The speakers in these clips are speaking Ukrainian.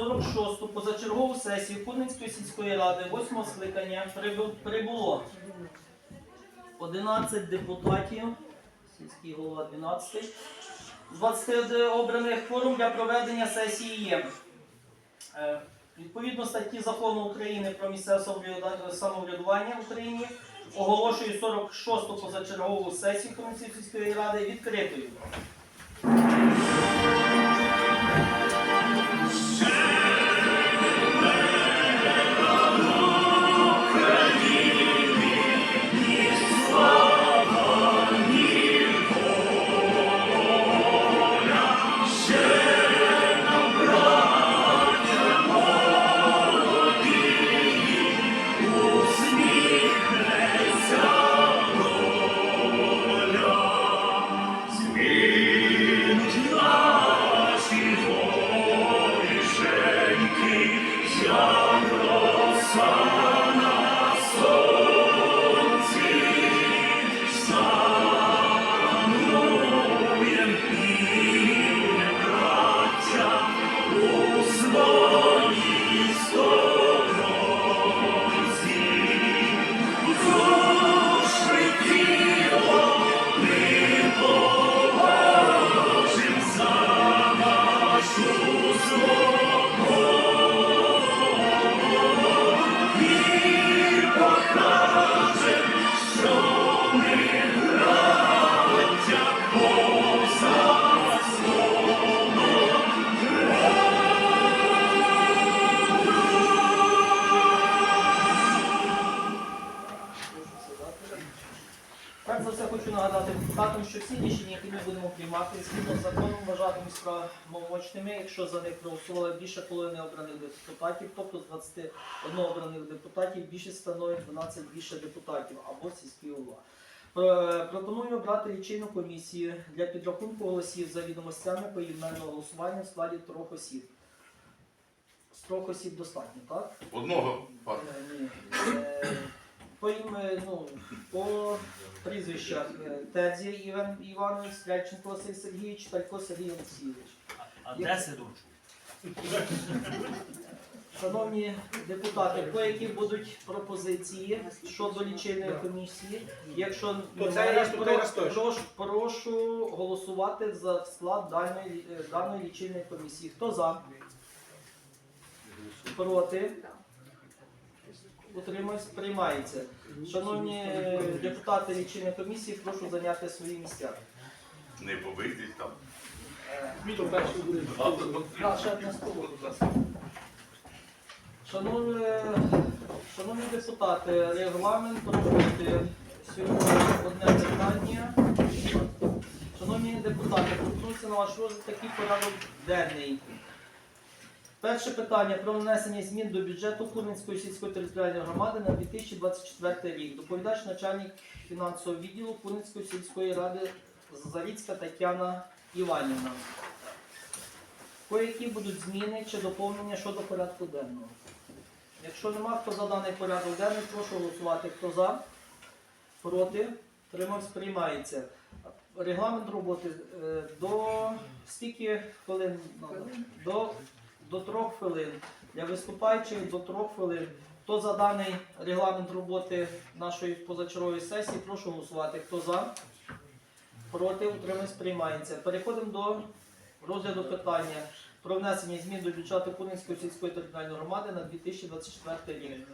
46-ту позачергову сесію Курницької сільської ради 8 скликання прибуло 11 депутатів, сільський голова 12. З 21 обраних форум для проведення сесії є. Е, Відповідно статті закону України про місцеве самоврядування в Україні оголошую 46-ту позачергову сесію Курницької сільської ради відкритою. Хочу нагадати депутатам, що всі рішення, які ми будемо приймати, згідно з законом вважатимуть правомочними, якщо за них проголосували більше половини обраних депутатів, тобто з 21 обраних депутатів більше становить 12 більше депутатів або сільський голова. Е, Пропоную обрати лічильну комісію для підрахунку голосів за відомостями поіменного голосування в складі трьох осіб. З трьох осіб достатньо, так? Одного. Е, ні. Е, По е, ну, по прізвищах е, Іван Іванович, Стрельченко Василь Сергійович, Талько Сергій Олексійович. Адреси дурчу. Шановні депутати, по які будуть пропозиції щодо лічильної комісії? Якщо То цей немає, раз, то той раз точно. прошу, прошу голосувати за склад даної, е, даної лічильної комісії. Хто за? Проти? Утримуюсь, приймається. Шановні депутати лічильної комісії, прошу зайняти свої місця. Не побитись там. Мітом перший буде. Да, ще одне слово, будь ласка. Шановні, шановні депутати, регламент роботи сьогодні одне питання. Шановні депутати, пропонується на ваш розгляд такий порядок денний. Перше питання про внесення змін до бюджету Курницької сільської територіальної громади на 2024 рік. Доповідач начальник фінансового відділу Курницької сільської ради Заріцька Тетяна Іванівна. По-які будуть зміни чи доповнення щодо порядку денного? Якщо нема, хто за даний порядок денний, прошу голосувати. Хто за? Проти? Тримався, приймається. Регламент роботи е, до скільки хвилин? До, до трьох хвилин. Для виступаючих до трьох хвилин. Хто за даний регламент роботи нашої позачергової сесії, прошу голосувати. Хто за? Проти? Утримались, приймається. Переходимо до розгляду питання про внесення змін до бюджету Кунинської сільської територіальної громади на 2024 рік.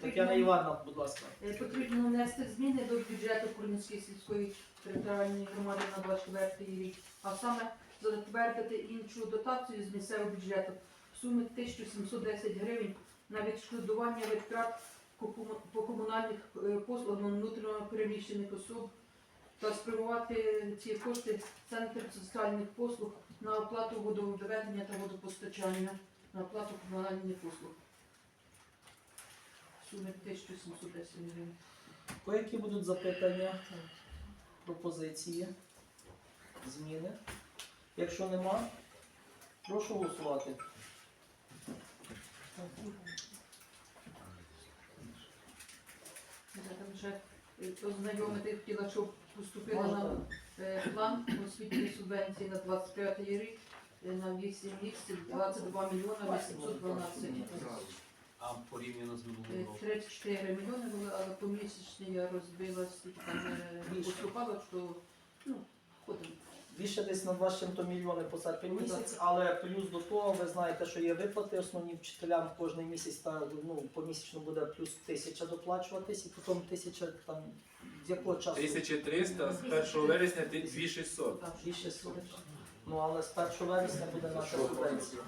Тетяна Івановна, будь ласка. Е, Потрібно внести зміни до бюджету Курницької сільської територіальної громади на 24 рік, а саме затвердити іншу дотацію з місцевого бюджету в сумі 1710 гривень на відшкодування витрат по комунальних е, послуг на внутрішньо переміщених особ та спрямувати ці кошти в центр соціальних послуг на оплату водовідведення та водопостачання, на оплату комунальних послуг. В сумі 1710 гривень. По які будуть запитання, пропозиції, зміни? Якщо нема, прошу голосувати. Я там вже е, ознайомити хотіла, щоб поступила на е, план освітньої субвенції на 25 рік е, на 8 місяців 22 мільйона 812 А порівняно з Е, минулим роком. 34 мільйони були, але помісячно я розбила, скільки там е, поступало, що ну, ходимо. Більше десь на 2 з чим-то мільйони по серпень місяць, але плюс до того, ви знаєте, що є виплати основні вчителям кожен місяць та ну помісячно буде плюс тисяча доплачуватись, і потім тисяча там з якого часу 1300, з 1 вересня 2600. Так, більше сотень. Ну але з 1 вересня буде наша субвенція.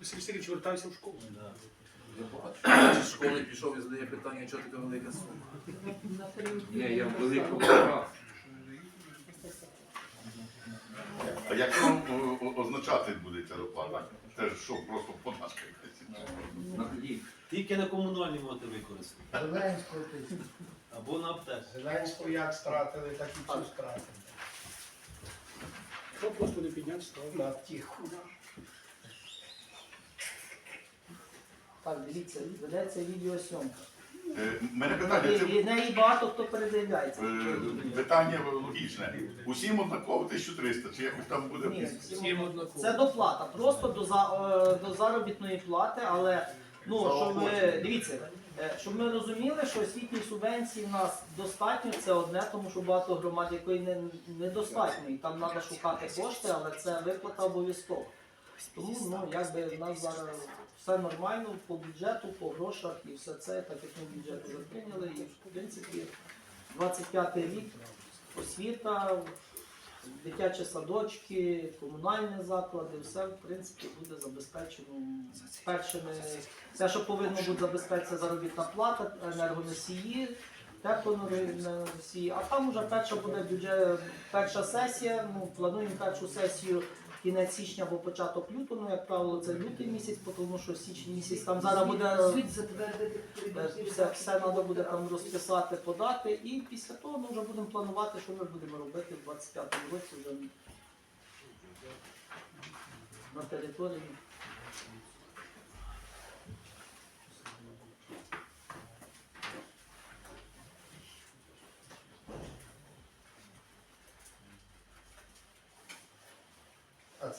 Василь Сергійович вертався в школу. Я бачу, з школи пішов і задає питання, чого така велика сума. Ні, я в А як вам о, о, означати буде ця доплата? Це ж що, просто подачка якась? Тільки на комунальні можете використати. Зеленського ти. Або на аптеку. Зеленського як стратили, так і цю стратили. Що просто не підняти став. На тиху. Так, дивіться, ведеться відеосйомка. Е, Мене питання, це І неї багато хто передивляється. е, питання логічне. Усім однаково 1300, чи якось там буде Ні, всім? всім Це доплата, просто до, за, е, до заробітної плати, але ну, щоб ви, дивіться, е, щоб ми розуміли, що освітньої субвенції в нас достатньо, це одне, тому що багато громад якої не, недостатньо, і там треба шукати кошти, але це виплата обов'язково. Тому ну, якби в нас зараз все нормально по бюджету, по грошах і все це, так як ми бюджет вже прийняли, і в принципі 25 рік освіта, дитячі садочки, комунальні заклади, все в принципі буде забезпечено першими. Все, що повинно бути забезпечена заробітна плата, енергоносії, теплоносії. А там вже перша буде бюджет, перша сесія. Ну плануємо першу сесію. Кінець січня або початок лютого, ну, як правило, це лютий місяць, тому що січень місяць там зараз буде. Е, Все, все треба буде там розписати, подати, і після того ми вже будемо планувати, що ми будемо робити в 25-му році вже на території.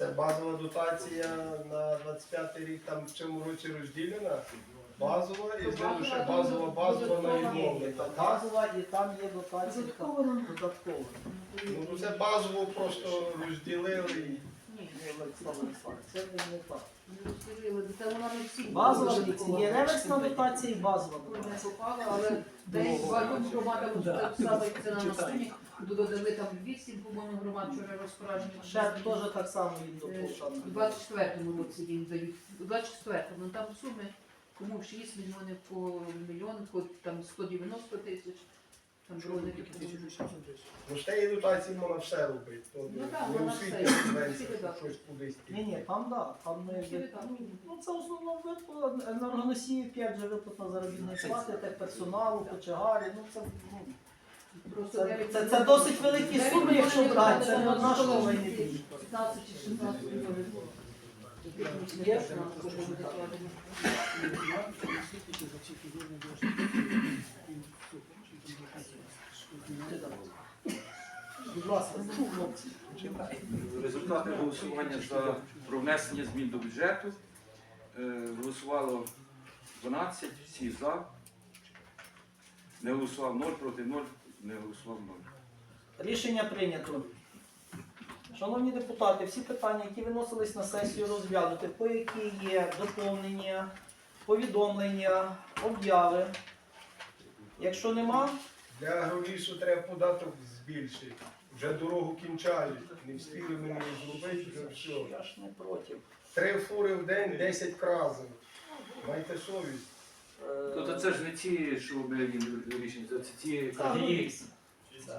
Це базова дотація на 25 рік там в цьому році розділена. Базова і знову ще базова, базова на відмовлення. там і там є дотація додаткова. Ну це базово просто розділили. Це не так. Базова є реверсна дотація і базова дотація. але десь на наступні, додали там 8, по-моєму, громад вчора розпорядження. Ще теж так само Е, доповнено. У 24-му році їм дають. У 24-му ну, там суми, кому 6 мільйонів по мільйон, по там 190 тисяч. Там дрони. Ну ж тієї дотації можна все робити. То Ну, так, не вона все. Всі видатки. щось кудись. Ні, ні, там да, там не Всі видатки. ну це в основному виплата енергоносії 5 же виплата заробітної плати, так персоналу, кочегарі, ну це ну, Просто Це- це- це досить великі суми, якщо брати, це не одна дві. 15 чи 16 мільйонів. Є? Будь ласка, хлопці. Результати голосування за про внесення змін до бюджету. Е, Голосувало 12, всі за. Не голосував 0, проти 0, не голосував Рішення прийнято. Шановні депутати, всі питання, які виносились на сесію, розглянути, по які є доповнення, повідомлення, обяви. Якщо нема, Для агролісу треба податок збільшити. Вже дорогу кінчають. Не встигли ми її зробити, вже все. я ж не проти. Три фури в день, 10 кразів. Майте совість. Е, Тобто це ж не ті, що ми рішення, це ті. Це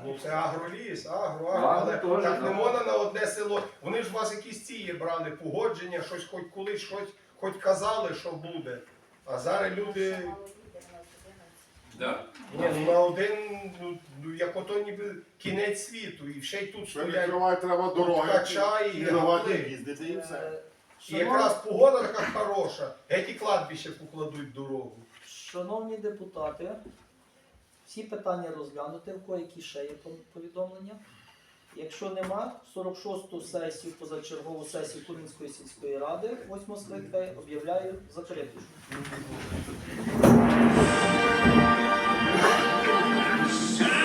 Ну це агроліс, агро, агро, Агро але теж, так не так. можна на одне село. Вони ж у вас якісь ці брали, погодження, щось хоч колись, щось хоч казали, що буде. А зараз люди, Да. ну на один, ну, ну як ото ніби кінець світу, і ще й тут стоять Перекривати треба дороги, ткача і і давати гради. їздити і все. І шановні- якраз погода така хороша, геть кладбище покладуть дорогу. Шановні депутати, всі питання розглянути, в кого які ще є повідомлення. Якщо нема, 46-ту сесію, позачергову сесію Кулінської сільської ради, 8 скликання, об'являю закритою. Всім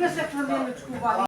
Можна ще хвилиночку уваги?